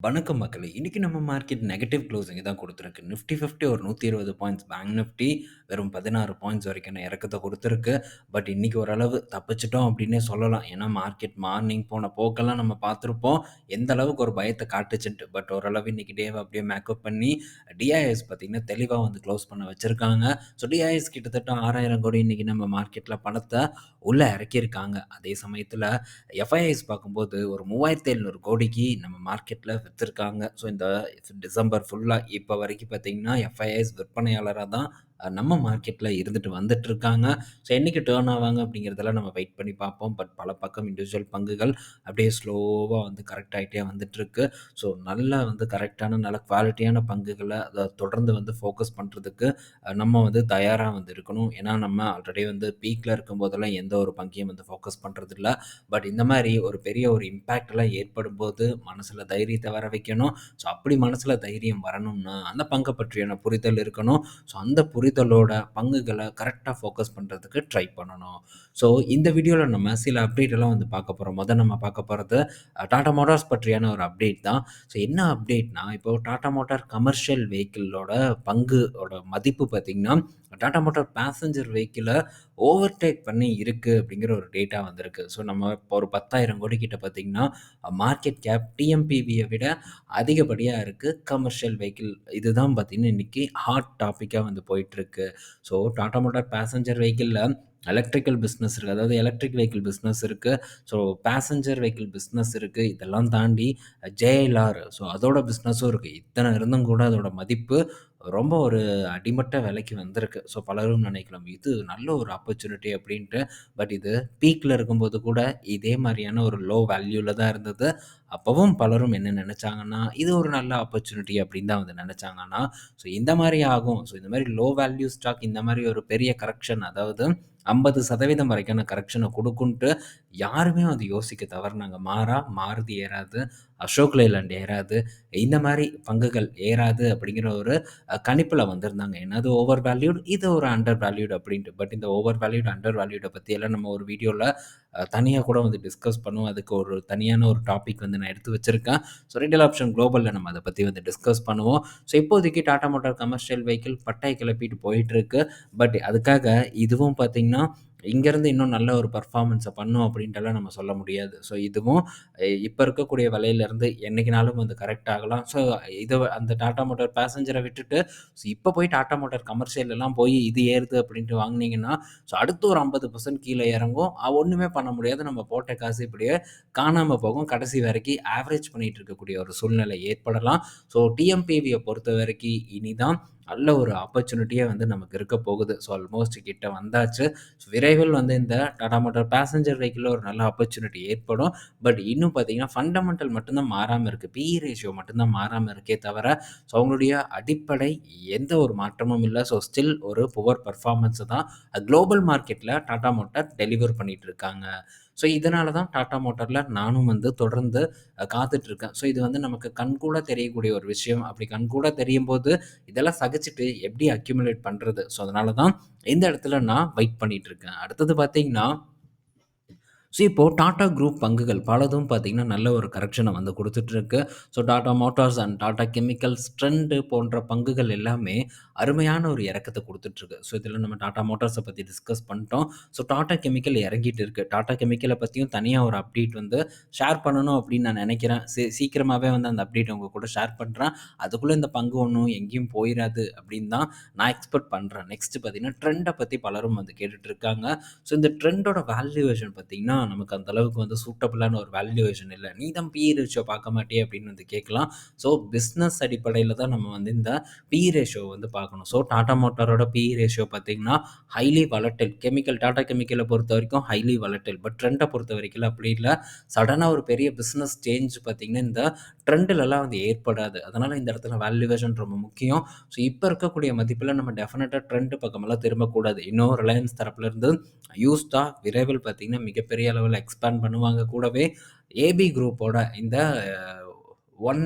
வணக்கம் மக்களே! இன்னைக்கு நம்ம மார்க்கெட் நெகட்டிவ் க்ளோசிங் தான் கொடுத்துருக்கு நிஃப்டி 50 ஒரு 120 பாயிண்ட்ஸ், பேங்க் நிஃப்டி வெறும் 16 பாயிண்ட்ஸ் வரைக்கும் நான் இறக்கத்தை கொடுத்துருக்கு பட் இன்றைக்கி ஓரளவு தப்பிச்சிட்டோம் அப்படின்னே சொல்லலாம். ஏன்னா மார்க்கெட் மார்னிங் போன போக்கெல்லாம் நம்ம பார்த்துருப்போம். எந்த அளவுக்கு ஒரு பயத்தை காட்டுச்சுட்டு பட் ஓரளவு இன்றைக்கி டேவை அப்படியே மேக்கப் பண்ணி டிஐஎஸ் பார்த்திங்கன்னா தெளிவாக வந்து க்ளோஸ் பண்ண வச்சுருக்காங்க ஸோ டிஐஎஸ் கிட்டத்தட்ட 6000 கோடி இன்னைக்கு நம்ம மார்க்கெட்டில் பணத்தை உள்ளே இறக்கியிருக்காங்க. அதே சமயத்தில் எஃப்ஐஎஸ் பார்க்கும்போது ஒரு 3700 கோடிக்கு நம்ம மார்க்கெட்டில் விற்றுருக்காங்க ஸோ இந்த டிசம்பர் ஃபுல்லாக இப்போ வரைக்கும் பார்த்தீங்கன்னா, எஃப்ஐஎஸ் விற்பனையாளராக தான் நம்ம மார்க்கெட்டில் இருந்துட்டு வந்துட்டுருக்காங்க. ஸோ என்னைக்கு டேர்ன் ஆவாங்க அப்படிங்கிறதெல்லாம் நம்ம வெயிட் பண்ணி பார்ப்போம். பட் பல பக்கம் இண்டிவிஜுவல் பங்குகள் அப்படியே ஸ்லோவாக வந்து கரெக்ட் ஆகிட்டே வந்துட்டுருக்கு. ஸோ நல்லா வந்து கரெக்டான நல்ல குவாலிட்டியான பங்குகளை அதை தொடர்ந்து வந்து ஃபோக்கஸ் பண்ணுறதுக்கு நம்ம வந்து தயாராக வந்து இருக்கணும். ஏன்னா நம்ம ஆல்ரெடி வந்து பீக்கில் இருக்கும்போதெல்லாம் எந்த ஒரு பங்கையும் வந்து ஃபோக்கஸ் பண்றதில்ல. பட் இந்த மாதிரி ஒரு பெரிய ஒரு இம்பேக்ட்லாம் ஏற்படும்போது மனசில் தைரியத்தை வர வைக்கணும். ஸோ அப்படி மனசில் தைரியம் வரணும்னா, அந்த பங்கை பற்றியான புரிதல் இருக்கணும். ஸோ அந்த புரி புரிதலோட பங்குகளை கரெக்டாக ஃபோக்கஸ் பண்ணுறதுக்கு ட்ரை பண்ணணும். ஸோ இந்த வீடியோவில் நம்ம சில அப்டேட் எல்லாம் வந்து பார்க்க போகிறோம் முதல் நம்ம பார்க்க போகிறது டாடா மோட்டார்ஸ் பற்றியான ஒரு அப்டேட் தான். ஸோ என்ன அப்டேட்னா, இப்போ டாடா மோட்டார் கமர்ஷியல் வெஹிக்கிளோட பங்குவோட மதிப்பு பார்த்தீங்கன்னா, டாடா மோட்டார் பேசஞ்சர் வெஹிக்கிளை ஓவர்டேக் பண்ணி இருக்குது அப்படிங்கிற ஒரு டேட்டா வந்திருக்கு. ஸோ நம்ம இப்போ ஒரு 10,000 கோடி கிட்ட பார்த்தீங்கன்னா, மார்க்கெட் கேப் டிஎம்பிவியை விட அதிகப்படியாக இருக்குது கமர்ஷியல் வெஹிக்கிள் இதுதான் பார்த்திங்கன்னா இன்றைக்கி ஹாட் டாப்பிக்காக வந்து போயிட்டுருக்கு. ஸோ டாடா மோட்டார் பேசஞ்சர் வெஹிக்கிளில் எலக்ட்ரிக்கல் பிஸ்னஸ் இருக்குது அதாவது எலக்ட்ரிக் வெஹிக்கிள் பிஸ்னஸ் இருக்குது ஸோ பேசஞ்சர் வெஹிக்கிள் பிஸ்னஸ் இருக்குது இதெல்லாம் தாண்டி ஜேஎல்ஆர் ஸோ அதோட பிஸ்னஸும் இருக்குது இத்தனை இருந்தும் கூட அதோட மதிப்பு ரொம்ப ஒரு அடிமட்ட விலைக்கு வந்திருக்கு. ஸோ பலரும் நினைக்கலாம், இது நல்ல ஒரு ஆப்பர்ச்சுனிட்டி அப்படின்ட்டு பட் இது பீக்கில் இருக்கும்போது கூட இதே மாதிரியான ஒரு லோ வேல்யூவில் தான் இருந்தது. அப்போவும் பலரும் என்ன நினச்சாங்கன்னா இது ஒரு நல்ல ஆப்பர்ச்சுனிட்டி அப்படின்னு தான் வந்து நினச்சாங்கன்னா ஸோ இந்த மாதிரி ஆகும். ஸோ இந்த மாதிரி லோ வேல்யூ ஸ்டாக் இந்த மாதிரி ஒரு பெரிய கரெக்ஷன் அதாவது 50% வரைக்கான கரெக்ஷனை கொடுக்குன்ட்டு யாருமே அது யோசிக்க தவறுனாங்க. மாறா மாறுதி ஏறாது, அசோக் லேலண்ட் ஏறாது. இந்த மாதிரி பங்குகள் ஏறாது அப்படிங்கிற ஒரு கணிப்பில் வந்திருந்தாங்க. ஏன்னா அது ஓவர் வேல்யூட் இது ஒரு அண்டர் வேல்யூட் அப்படின்ட்டு பட் இந்த ஓவர் வேல்யூட், அண்டர் வேல்யூடை பற்றியெல்லாம் நம்ம ஒரு வீடியோவில் தனியாக கூட வந்து டிஸ்கஸ் பண்ணுவோம். அதுக்கு ஒரு தனியான ஒரு டாபிக் வந்து நான் எடுத்து வச்சுருக்கேன் ஸோ ரிட்டெயில் ஆப்ஷன் குளோபலில் நம்ம அதை பற்றி வந்து டிஸ்கஸ் பண்ணுவோம். ஸோ இப்போதைக்கு டாடா மோட்டார் கமர்ஷியல் வெஹிக்கிள் பட்டாய் கிளப்பிட்டு போயிட்டுருக்கு. பட் அதுக்காக இதுவும் பார்த்தீங்கன்னா, இங்கேருந்து இன்னும் நல்ல ஒரு பர்ஃபார்மன்ஸை பண்ணும் அப்படின்ட்டுலாம் நம்ம சொல்ல முடியாது. ஸோ இதுவும் இப்போ இருக்கக்கூடிய விலையிலேருந்து என்னைக்குனாலும் வந்து கரெக்ட் ஆகலாம். ஸோ இதை அந்த டாட்டா மோட்டார் பேசஞ்சரை விட்டுட்டு, ஸோ இப்போ போய் டாட்டா மோட்டார் கமர்ஷியல்லாம் போய் இது ஏறுது அப்படின்ட்டு வாங்கினீங்கன்னா ஸோ அடுத்து ஒரு ஐம்பது பர்சன்ட் கீழே இறங்கும். ஒன்றுமே பண்ண முடியாது. நம்ம போட்ட காசு இப்படியே காணாமல் போகும். கடைசி வரைக்கும் ஆவரேஜ் பண்ணிகிட்டு இருக்கக்கூடிய ஒரு சூழ்நிலை ஏற்படலாம். ஸோ டிஎம்பிவியை பொறுத்த வரைக்கும் இனிதான் நல்ல ஒரு ஆப்பர்ச்சுனிட்டியே வந்து நமக்கு இருக்க போகுது. ஸோ ஆல்மோஸ்ட் கிட்ட வந்தாச்சு. ஸோ விரைவில் வந்து இந்த டாடா மோட்டார் பேசஞ்சர் வெஹிக்கிளில் ஒரு நல்ல ஆப்பர்ச்சுனிட்டி ஏற்படும். பட் இன்னும் பார்த்தீங்கன்னா, ஃபண்டமெண்டல் மட்டும்தான் மாறாமல் இருக்குது இருக்கு. பிஇ ரேஷியோ மட்டும்தான் மாறாமல் இருக்கே தவிர, ஸோ அவங்களுடைய அடிப்படை எந்த ஒரு மாற்றமும் இல்லை ஸோ ஸ்டில் ஒரு புவர் பர்ஃபார்மன்ஸ் தான் குளோபல் மார்க்கெட்டில் டாடா மோட்டார் டெலிவர் பண்ணிகிட்டு இருக்காங்க. ஸோ இதனால தான் டாடா மோட்டரில் நானும் வந்து தொடர்ந்து காத்துட்டு காத்துட்ருக்கேன். ஸோ இது வந்து நமக்கு கண்கூட தெரியக்கூடிய ஒரு விஷயம். அப்படி கண்கூட தெரியும் போது இதெல்லாம் சகிச்சுட்டு எப்படி அக்யூமுலேட் பண்ணுறது ஸோ அதனால தான் இந்த இடத்துல நான் வெயிட் பண்ணிகிட்ருக்கேன் அடுத்தது பார்த்தீங்கன்னா ஸோ இப்போ டாடா குரூப் பங்குகள் பலதும் பார்த்தீங்கன்னா, நல்ல ஒரு கரெக்ஷனை வந்து கொடுத்துட்ருக்கு so Tata motors and Tata chemicals, Trent போன்ற பங்குகள் எல்லாமே அருமையான ஒரு இறக்கத்தை கொடுத்துட்ருக்கு ஸோ இதில் நம்ம டாடா மோட்டார்ஸை பற்றி டிஸ்கஸ் பண்ணிட்டோம். ஸோ டாடா கெமிக்கல் இறங்கிட்டு இருக்குது டாடா கெமிக்கலை பற்றியும் தனியாக ஒரு அப்டேட் வந்து ஷேர் பண்ணணும் அப்படின்னு நான் நினைக்கிறேன். சீ சீக்கிரமாகவே வந்து அந்த அப்டேட் உங்கள் கூட ஷேர் பண்ணுறேன் அதுக்குள்ளே இந்த பங்கு ஒன்றும் எங்கேயும் போயிடாது அப்படின்னு தான் நான் எக்ஸ்பெக்ட் பண்ணுறேன் நெக்ஸ்ட் பார்த்தீங்கன்னா, ட்ரெண்டை பற்றி பலரும் வந்து கேட்டுட்ருக்காங்க ஸோ இந்த ட்ரெண்டோட வேல்யூவேஷன் பார்த்திங்கன்னா நமக்கு அந்த அளவுக்கு வந்து சூட்டபிளான ஒரு வேல்யூவேஷன் இல்லை "நீ தான் பிஇ ரேஷியோ பார்க்க மாட்டே அப்படின்னு வந்து கேட்கலாம். ஸோ பிஸ்னஸ் அடிப்படையில் தான் நம்ம வந்து இந்த பிஇ ரேஷியோ வந்து பார்க்கணும். ஸோ டாடா மோட்டாரோட பிஇ ரேஷியோ பார்த்தீங்கன்னா, ஹைலி வளட்டில் கெமிக்கல் டாடா பொறுத்த வரைக்கும் ஹைலி வளட்டில் பட் ட்ரெண்டை பொறுத்த வரைக்கும் அப்படி இல்லை சடனாக ஒரு பெரிய பிஸ்னஸ் சேஞ்ச் பார்த்தீங்கன்னா, இந்த ட்ரெண்டிலலாம் வந்து ஏற்படாது. அதனால் இந்த இடத்துல வேல்யூவேஷன் ரொம்ப முக்கியம். ஸோ இப்போ இருக்கக்கூடிய மதிப்பில் நம்ம டெஃபினட்டாக ட்ரெண்ட் பக்கமெல்லாம் திரும்பக்கூடாது. இன்னும் ரிலையன்ஸ் தரப்புலேருந்து யூஸ்டாக விரைவில் பார்த்தீங்கன்னா, மிகப்பெரிய அளவில் எக்ஸ்பேண்ட் பண்ணுவாங்க. கூடவே ஏபி குரூப்போட இந்த ஒன்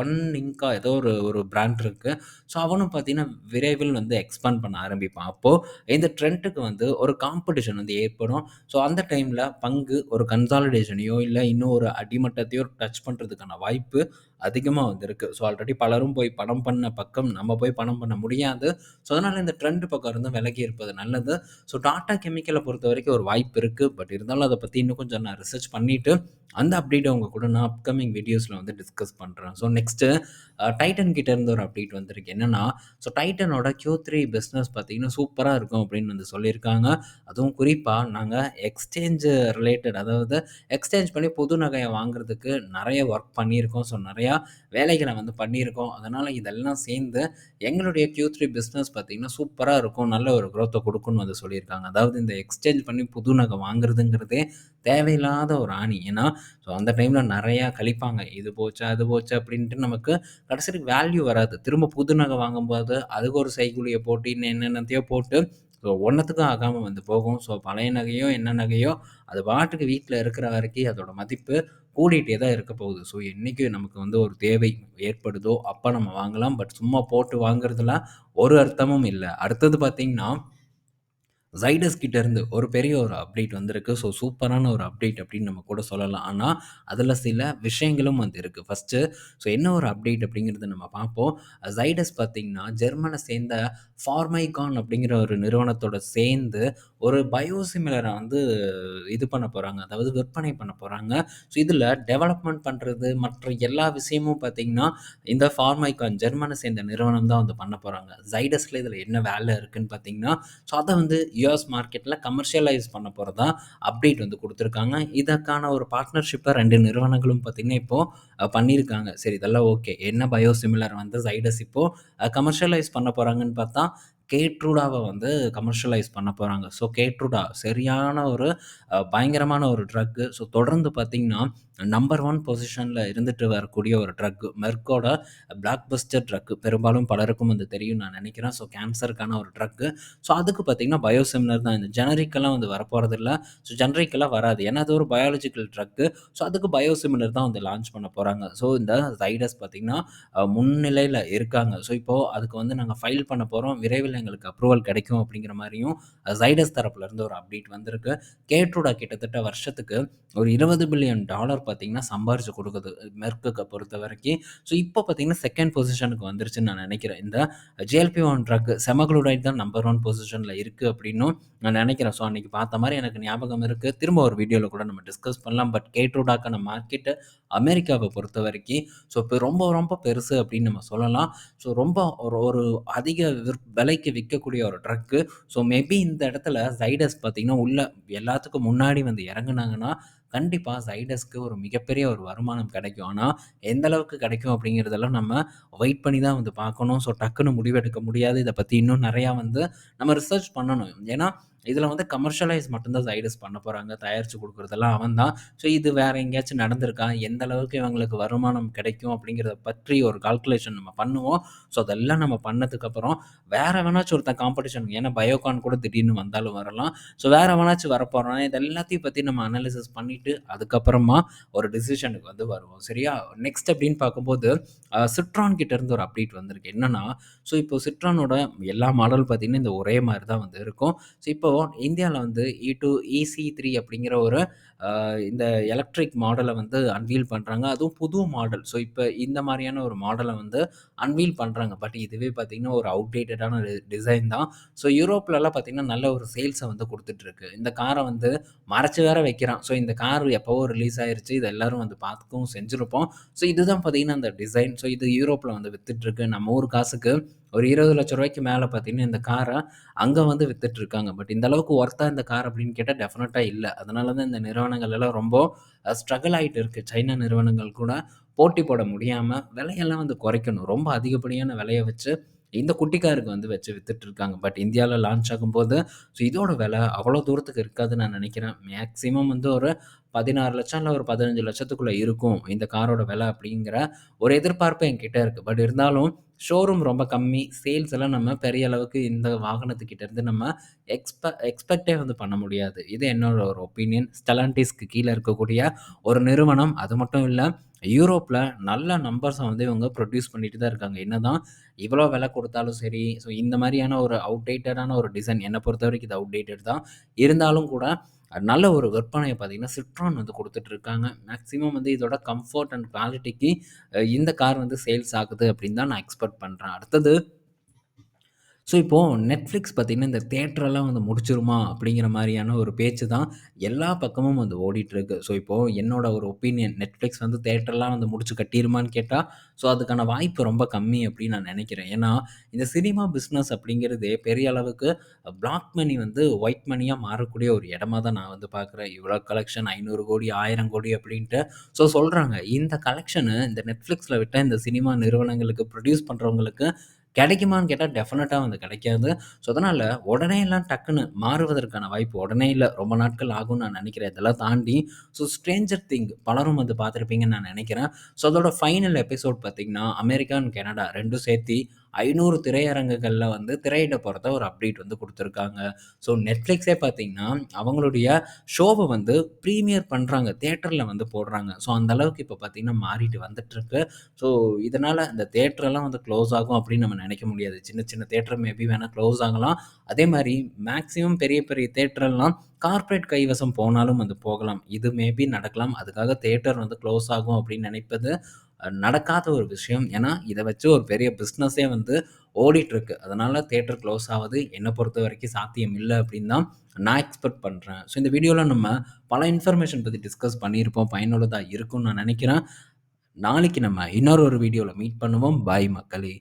ஒன் இங்கா ஏதோ ஒரு ஒரு பிராண்ட் இருக்குது ஸோ அவனும் பார்த்தீங்கன்னா, விரைவில் வந்து எக்ஸ்பேண்ட் பண்ண ஆரம்பிப்பான். அப்போது இந்த ட்ரெண்ட்டுக்கு வந்து ஒரு காம்படிஷன் வந்து ஏற்படும். ஸோ அந்த டைமில் பங்கு ஒரு கன்சாலிடேஷனையோ, இல்லை இன்னும் ஒரு அடிமட்டத்தையோ டச் பண்ணுறதுக்கான வாய்ப்பு அதிகமாக வந்திருக்கு ஸோ ஆல்ரெடி பலரும் போய் பணம் பண்ண பக்கம் நம்ம போய் பணம் பண்ண முடியாது. ஸோ அதனால் இந்த ட்ரெண்ட் பக்கம் இருந்து விலகி இருப்பது நல்லது. ஸோ டாட்டா கெமிக்கலை பொறுத்த வரைக்கும் ஒரு வாய்ப்பு இருக்குது பட் இருந்தாலும் அதை பற்றி இன்னும் கொஞ்சம் நான் ரிசர்ச் பண்ணிவிட்டு அந்த அப்டேட்டை உங்கள் கூட நான் அப்கமிங் வீடியோஸில் வந்து டிஸ்கஸ் பண்ணுறேன் ஸோ நெக்ஸ்ட்டு டைட்டன் கிட்ட இருந்து ஒரு அப்டேட் வந்திருக்கு. என்னென்னா ஸோ டைட்டனோட Q3 பிசினஸ் பார்த்தீங்கன்னா, சூப்பராக இருக்கும் அப்படின்னு வந்து சொல்லியிருக்காங்க. அதுவும் குறிப்பாக நாங்கள் எக்ஸ்சேஞ்சு ரிலேட்டட் அதாவது எக்ஸ்சேஞ்ச் பண்ணி புது நகையை வாங்குறதுக்கு நிறைய ஒர்க் பண்ணியிருக்கோம். ஸோ நிறைய நிறையா வேலைகளை வந்து பண்ணியிருக்கோம். அதனால் இதெல்லாம் சேர்ந்து எங்களுடைய டியூ த்ரீ பிஸ்னஸ் பார்த்தீங்கன்னா, சூப்பராக இருக்கும். நல்ல ஒரு க்ரோத்தை கொடுக்குன்னு வந்து சொல்லியிருக்காங்க. அதாவது இந்த எக்ஸ்சேஞ்ச் பண்ணி புது நகை வாங்குறதுங்கிறதே தேவையில்லாத ஒரு ஆணி. ஏன்னா, ஸோ அந்த டைமில் நிறையா கழிப்பாங்க. இது போச்சா, அது போச்சா அப்படின்ட்டு நமக்கு கடைசிக்கு வேல்யூ வராது. திரும்ப புது நகை வாங்கும்போது அதுக்கு ஒரு செய்கூலிய போட்டு, இன்னும் என்னென்னத்தையோ போட்டு ஸோ ஒன்றத்துக்கும் ஆகாமல் வந்து போகும். ஸோ பழைய நகையோ, என்ன நகையோ அது பாட்டுக்கு வீட்டில் இருக்கிற வரைக்கும் அதோட மதிப்பு கூடிகிட்டே தான் இருக்க போகுது. ஸோ என்றைக்கு நமக்கு வந்து ஒரு தேவை ஏற்படுதோ, அப்போ நம்ம வாங்கலாம். பட் சும்மா போட்டு வாங்குறதுலாம் ஒரு அர்த்தமும் இல்லை அடுத்தது பார்த்திங்கன்னா ஜைடஸ் கிட்டேருந்து ஒரு பெரிய ஒரு அப்டேட் வந்திருக்கு. ஸோ சூப்பரான ஒரு அப்டேட் அப்படின்னு நம்ம கூட சொல்லலாம். ஆனால் அதில் சில விஷயங்களும் வந்து இருக்குது ஃபர்ஸ்ட்டு ஸோ என்ன ஒரு அப்டேட் அப்படிங்கிறத நம்ம பார்ப்போம். ஜைடஸ் பார்த்திங்கன்னா ஜெர்மனை சேர்ந்த ஃபார்மைகான் அப்படிங்கிற ஒரு நிறுவனத்தோட சேர்ந்து ஒரு பயோசிமிலரை வந்து இது பண்ண போகிறாங்க அதாவது விற்பனை பண்ண போகிறாங்க ஸோ இதில் டெவலப்மெண்ட் பண்ணுறது மற்ற எல்லா விஷயமும் பார்த்தீங்கன்னா, இந்த ஃபார்மைகான் ஜெர்மனை சேர்ந்த நிறுவனம் தான் வந்து பண்ண போகிறாங்க ஜைடஸில் இதில் என்ன வேலை இருக்குன்னு பார்த்தீங்கன்னா, ஸோ அதை வந்து யூஎஸ் மார்க்கெட்டில் கமர்ஷியலைஸ் பண்ண போகிறதா அப்டேட் வந்து கொடுத்துருக்காங்க இதற்கான ஒரு பார்ட்னர்ஷிப்பை ரெண்டு நிறுவனங்களும் பார்த்தீங்கன்னா, இப்போது பண்ணியிருக்காங்க. சரி இதெல்லாம் ஓகே. என்ன பயோசிமிலர் வந்து ஜைடஸ் இப்போது கமர்ஷியலைஸ் பண்ண போகிறாங்கன்னு பார்த்தா, கேட்ரூடாவை வந்து கமர்ஷியலைஸ் பண்ண போகிறாங்க ஸோ கேட்ரூடா சரியான ஒரு பயங்கரமான ஒரு ட்ரக்கு. ஸோ தொடர்ந்து பார்த்திங்கன்னா நம்பர் ஒன் பொசிஷனில் இருந்துட்டு வரக்கூடிய ஒரு ட்ரக்கு மெர்க்கோட பிளாக் பஸ்டர் ட்ரக். பெரும்பாலும் பலருக்கும் வந்து தெரியும்னு நான் நினைக்கிறேன் ஸோ கேன்சருக்கான ஒரு ட்ரக்கு. ஸோ அதுக்கு பார்த்தீங்கன்னா, பயோசிமிலர் தான். இந்த ஜெனரிக்கெல்லாம் வந்து வரப்போறதில்ல. ஸோ ஜெனரிக்கெல்லாம் வராது. ஏன்னா அது ஒரு பயாலஜிக்கல் ட்ரக்கு. ஸோ அதுக்கு பயோசிமிலர் தான் வந்து லான்ச் பண்ண போகிறாங்க ஸோ இந்த சைடஸ் பார்த்திங்கன்னா முன்னிலையில் இருக்காங்க. ஸோ இப்போது அதுக்கு வந்து நாங்கள் ஃபைல் பண்ண போகிறோம் விரைவில் எங்களுக்கு அப்ரூவல் கிடைக்கும் அப்படிங்கிற மாதிரியும் சைடஸ் தரப்புலேருந்து ஒரு அப்டேட் வந்திருக்கு. Keytruda கிட்டத்தட்ட வருஷத்துக்கு ஒரு இருபது பில்லியன் டாலர் பார்த்தீங்கன்னா, சம்பாரிச்சு மெர்க்குக்கு பொறுத்த வரைக்கும் ஸோ இப்போ பார்த்தீங்கன்னா, செகண்ட் பொசிஷனுக்கு வந்துருச்சுன்னு நான் நினைக்கிறேன் இந்த GLP-1 ட்ரக் செமக்ளூடைட் தான் நம்பர் ஒன் பொசிஷனில் இருக்குது அப்படின்னும் நான் நினைக்கிறேன் ஸோ அன்றைக்கி பார்த்த மாதிரி எனக்கு ஞாபகம் இருக்குது திரும்ப ஒரு வீடியோவில் கூட நம்ம டிஸ்கஸ் பண்ணலாம். பட் கேட்ரோடாக்கான மார்க்கெட்டு அமெரிக்காவை பொறுத்த வரைக்கும் ஸோ இப்போ ரொம்ப ரொம்ப பெருசு அப்படின்னு நம்ம சொல்லலாம். ஸோ ரொம்ப ஒரு ஒரு அதிக விற் விலைக்கு விக்கக்கூடிய ஒரு ட்ரக்கு. ஸோ மேபி இந்த இடத்துல சைடஸ் பார்த்தீங்கன்னா, உள்ள எல்லாத்துக்கும் முன்னாடி வந்து இறங்குனாங்கன்னா, கண்டிப்பாக சைடஸ்க்கு ஒரு மிகப்பெரிய ஒரு வருமானம் கிடைக்கும். ஆனால் எந்த அளவுக்கு கிடைக்கும் அப்படிங்கிறதெல்லாம் நம்ம வெயிட் பண்ணி தான் வந்து பார்க்கணும். ஸோ டக்குன்னு முடிவெடுக்க முடியாது. இதை பற்றி இன்னும் நிறையா வந்து நம்ம ரிசர்ச் பண்ணணும். ஏன்னா, இதில் வந்து கமர்ஷியலைஸ் மட்டும்தான் சைடஸ் பண்ண போகிறாங்க தயாரித்து கொடுக்குறதெல்லாம் அவன் தான். ஸோ இது வேறு எங்கேயாச்சும் நடந்திருக்கா? எந்த அளவுக்கு இவங்களுக்கு வருமானம் கிடைக்கும் அப்படிங்கிறத பற்றி ஒரு கால்குலேஷன் நம்ம பண்ணுவோம். ஸோ அதெல்லாம் நம்ம பண்ணதுக்கப்புறம் வேறு வேணாச்சும் ஒருத்தன் காம்படிஷன் ஏன்னா பயோகான் கூட திடீர்னு வந்தாலும் வரலாம். ஸோ வேறு வேணாச்சும் வரப்போகிறோம் இது எல்லாத்தையும் பற்றி நம்ம அனாலிசிஸ் பண்ணிட்டு, அதுக்கப்புறமா ஒரு டிசிஷனுக்கு வந்து வருவோம். சரியா? நெக்ஸ்ட் அப்படின்னு பார்க்கும்போது, சிட்ரான் கிட்ட இருந்து ஒரு அப்டேட் வந்திருக்கு. என்னன்னா, ஸோ இப்போ சிட்ரானோட எல்லா மாடல் பார்த்தீங்கன்னா, இந்த ஒரே மாதிரி தான் வந்து இருக்கும். ஸோ இப்போ இந்தியாவில் வந்து E2 EC3 அப்படிங்கிற ஒரு இந்த எலக்ட்ரிக் மாடலை வந்து அன்வீல் பண்ணுறாங்க அதுவும் புது மாடல். ஸோ இப்போ இந்த மாதிரியான ஒரு மாடலை வந்து அன்வீல் பண்ணுறாங்க பட் இதுவே பார்த்தீங்கன்னா, ஒரு அவுடேட்டடான டிசைன் தான். ஸோ யூரோப்லலாம் பார்த்தீங்கன்னா, நல்ல ஒரு சேல்ஸை வந்து கொடுத்துட்ருக்கு இந்த காரை வந்து மறைச்சு வேற வைக்கிறான். ஸோ இந்த கார் எப்பவோ ரிலீஸ் ஆயிருச்சு. இது எல்லாரும் வந்து பார்த்துக்கவும் செஞ்சுருப்போம் ஸோ இதுதான் பார்த்தீங்கன்னா, அந்த டிசைன். ஸோ இது யூரோப்பில் வந்து வித்துட்டுருக்கு. நம்ம ஊர் காசுக்கு ஒரு இருபது லட்ச ரூபாய்க்கு மேலே பார்த்தீங்கன்னா, இந்த காரை அங்கே வந்து வித்துட்டுருக்காங்க. பட் இந்த அளவுக்கு ஒர்த்தாக இந்த கார் அப்படின்னு கேட்டால் டெஃபினட்டாக இல்லை அதனால தான் இந்த நிறுவனங்கள் எல்லாம் ரொம்ப ஸ்ட்ரகிள் ஆகிட்டு இருக்குது சைனா நிறுவனங்கள் கூட போட்டி போட முடியாமல் விலையெல்லாம் வந்து குறைக்கணும். ரொம்ப அதிகப்படியான விலையை வச்சு இந்த குட்டி காருக்கு வந்து வச்சு வித்துட்டுருக்காங்க. பட் இந்தியாவில் லான்ச் ஆகும்போது, ஸோ இதோட விலை அவ்வளோ தூரத்துக்கு இருக்காதுன்னு நான் நினைக்கிறேன் மேக்ஸிமம் வந்து ஒரு பதினாறு லட்சம் இல்லை ஒரு 15,00,000த்துக்குள்ள இருக்கும். இந்த காரோட விலை அப்படிங்கிற ஒரு எதிர்பார்ப்பு என்கிட்ட இருக்குது பட் இருந்தாலும் ஷோரூம் ரொம்ப கம்மி. சேல்ஸ் எல்லாம் நம்ம பெரிய அளவுக்கு இந்த வாகனத்துக்கிட்ட இருந்து நம்ம எக்ஸ்பெ எக்ஸ்பெக்ட்டே வந்து பண்ண முடியாது. இது என்னோட ஒரு ஒப்பீனியன். ஸ்டெலாண்டிஸ்க்கு கீழே இருக்கக்கூடிய ஒரு நிறுவனம். அது மட்டும் இல்லை யூரோப்பில் நல்ல நம்பர்ஸை வந்து இவங்க ப்ரொடியூஸ் பண்ணிட்டு தான் இருக்காங்க. என்னதான் இவ்வளோ விலை கொடுத்தாலும் சரி, ஸோ இந்த மாதிரியான ஒரு அவுடேட்டடான ஒரு டிசைன் என்னை பொறுத்த வரைக்கும் இது அவுடேட்டட் தான். இருந்தாலும் கூட நல்ல ஒரு விற்பனையை பார்த்தீங்கன்னா, சிட்ரான் வந்து கொடுத்துட்ருக்காங்க மேக்ஸிமம் வந்து இதோட கம்ஃபோர்ட் அண்ட் குவாலிட்டிக்கு இந்த கார் வந்து சேல்ஸ் ஆகுது அப்படின்னு தான் நான் எக்ஸ்பெக்ட் பண்ணுறேன் அடுத்தது ஸோ இப்போது நெட்ஃப்ளிக்ஸ் பார்த்தீங்கன்னா, இந்த தேட்டரெல்லாம் வந்து முடிச்சிருமா அப்படிங்கிற மாதிரியான ஒரு பேச்சு தான் எல்லா பக்கமும் வந்து ஓடிட்டுருக்கு. ஸோ இப்போ என்னோட ஒரு ஒப்பீனியன் நெட்ஃப்ளிக்ஸ் வந்து தியேட்டர்லாம் வந்து முடிச்சு கட்டிருமான்னு கேட்டால் ஸோ அதுக்கான வாய்ப்பு ரொம்ப கம்மி அப்படின்னு நான் நினைக்கிறேன் ஏன்னா, இந்த சினிமா பிஸ்னஸ் அப்படிங்கிறதே பெரிய அளவுக்கு பிளாக் மணி வந்து ஒயிட் மணியாக மாறக்கூடிய ஒரு இடமா தான் நான் வந்து பார்க்குறேன். இவ்வளோ கலெக்ஷன் ஐநூறு கோடி, ஆயிரம் கோடி அப்படின்ட்டு ஸோ சொல்கிறாங்க இந்த கலெக்ஷனு இந்த நெட்ஃப்ளிக்ஸில் விட்டால் இந்த சினிமா நிறுவனங்களுக்கு ப்ரொடியூஸ் பண்ணுறவங்களுக்கு கிடைக்குமான்னு கேட்டால் டெஃபினட்டாக வந்து கிடைக்காது. ஸோ அதனால் உடனே எல்லாம் டக்குன்னு மாறுவதற்கான வாய்ப்பு உடனே இல்லை. ரொம்ப நாட்கள் ஆகும்னு நான் நினைக்கிறேன். இதெல்லாம் தாண்டி ஸோ ஸ்ட்ரேஞ்சர் திங் பலரும் வந்து பார்த்துருப்பீங்கன்னு நான் நினைக்கிறேன். ஸோ அதோட ஃபைனல் எபிசோட் பார்த்தீங்கன்னா, அமெரிக்கா அண்ட் கனடா ரெண்டும் சேர்த்து ஐநூறு திரையரங்குகளில் வந்து திரையிட போகிறத ஒரு அப்டேட் வந்து கொடுத்துருக்காங்க ஸோ நெட்ஃப்ளிக்ஸே பார்த்தீங்கன்னா, அவங்களுடைய ஷோவை வந்து ப்ரீமியர் பண்ணுறாங்க தேட்டரில் வந்து போடுறாங்க. ஸோ அந்த அளவுக்கு இப்போ பார்த்தீங்கன்னா மாறிட்டு வந்துட்டுருக்கு. ஸோ இதனால் இந்த தேட்டரெல்லாம் வந்து க்ளோஸ் ஆகும் அப்படின்னு நம்ம நினைக்க முடியாது. சின்ன சின்ன தேட்டர் மேபி வேணால் க்ளோஸ் ஆகலாம். அதே மாதிரி மேக்ஸிமம் பெரிய பெரிய தேட்டரெல்லாம் கார்ப்பரேட் கைவசம் போனாலும் வந்து போகலாம். இது மேபி நடக்கலாம். அதுக்காக தேட்டர் வந்து க்ளோஸ் ஆகும் அப்படின்னு நினைப்பது நடக்காத ஒரு விஷயம். ஏன்னா, இதை வச்சு ஒரு பெரிய பிஸ்னஸே வந்து ஓடிட்டுருக்கு. அதனால் தேட்டர் க்ளோஸ் ஆகுது என்னை பொறுத்த வரைக்கும் சாத்தியம் இல்லை அப்படின்னு தான் நான் எக்ஸ்பெக்ட் பண்ணுறேன் ஸோ இந்த வீடியோவில் நம்ம பல இன்ஃபர்மேஷன் பற்றி டிஸ்கஸ் பண்ணியிருப்போம். பயனுள்ளதாக இருக்கும்னு நான் நினைக்கிறேன் நாளைக்கு நம்ம இன்னொரு ஒரு வீடியோவில் மீட் பண்ணுவோம். பாய் மக்களே!